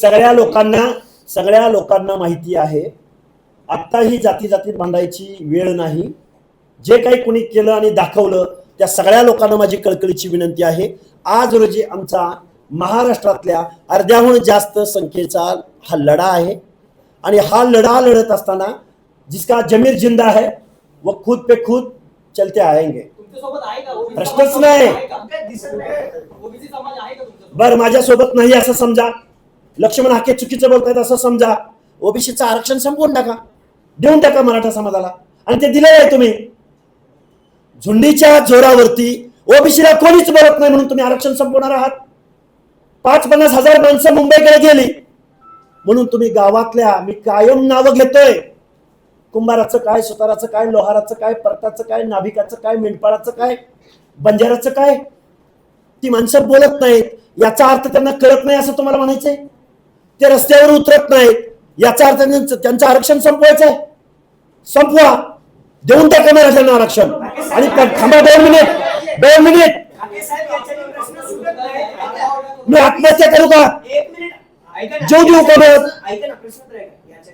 सगळ्या लोकांना सगळ्या लोकांना माहिती आहे आत्ता ही जाती जातीत भांडायची वेळ नाही. जे काही कोणी केलं आणि दाखवलं त्या सगळ्या लोकांना माझी कळकळीची विनंती आहे. आज रोजी आमचा महाराष्ट्रातल्या अर्ध्याहून जास्त संख्येचा हा लढा आहे. आणि हा लढा लढत असताना जिसका जमीर जिंदा है वो खुद पे खुद चलते आएंगे. प्रश्नच नाही. बर माझ्यासोबत नाही असं समजा. लक्ष्मण हाके चुकीचं बोलतायत असं समजा. ओबीसीचं आरक्षण संपवून टाका. देऊन टाका मराठा समाजाला. आणि ते दिलेलं आहे तुम्ही. झुंडीच्या जोरावरती ओबीसीला कोणीच बोलत नाही म्हणून तुम्ही आरक्षण संपवणार आहात. पाच पन्नास हजार माणसं मुंबईकडे गेली. म्हणून तुम्ही गावातल्या मी कायम नावं घेतोय. कुंभाराचं काय सुताराचं काय लोहाराचं काय परताचं काय नाभिकाचं काय मेंढपाळाचं काय बंजाराचं काय? ती माणसं बोलत नाहीत. याचा अर्थ त्यांना कळत नाही असं तुम्हाला म्हणायचंय? ते रस्त्यावर उतरत नाहीत. याचा अर्थ त्यांचं त्यांचं आरक्षण संपवायचंय. संपवा. देऊन टाका मराठ्यांना आरक्षण. आणि थांबा दोन मिनिट. दोन मिनिट. मी आत्महत्या करू का. जेव देऊ का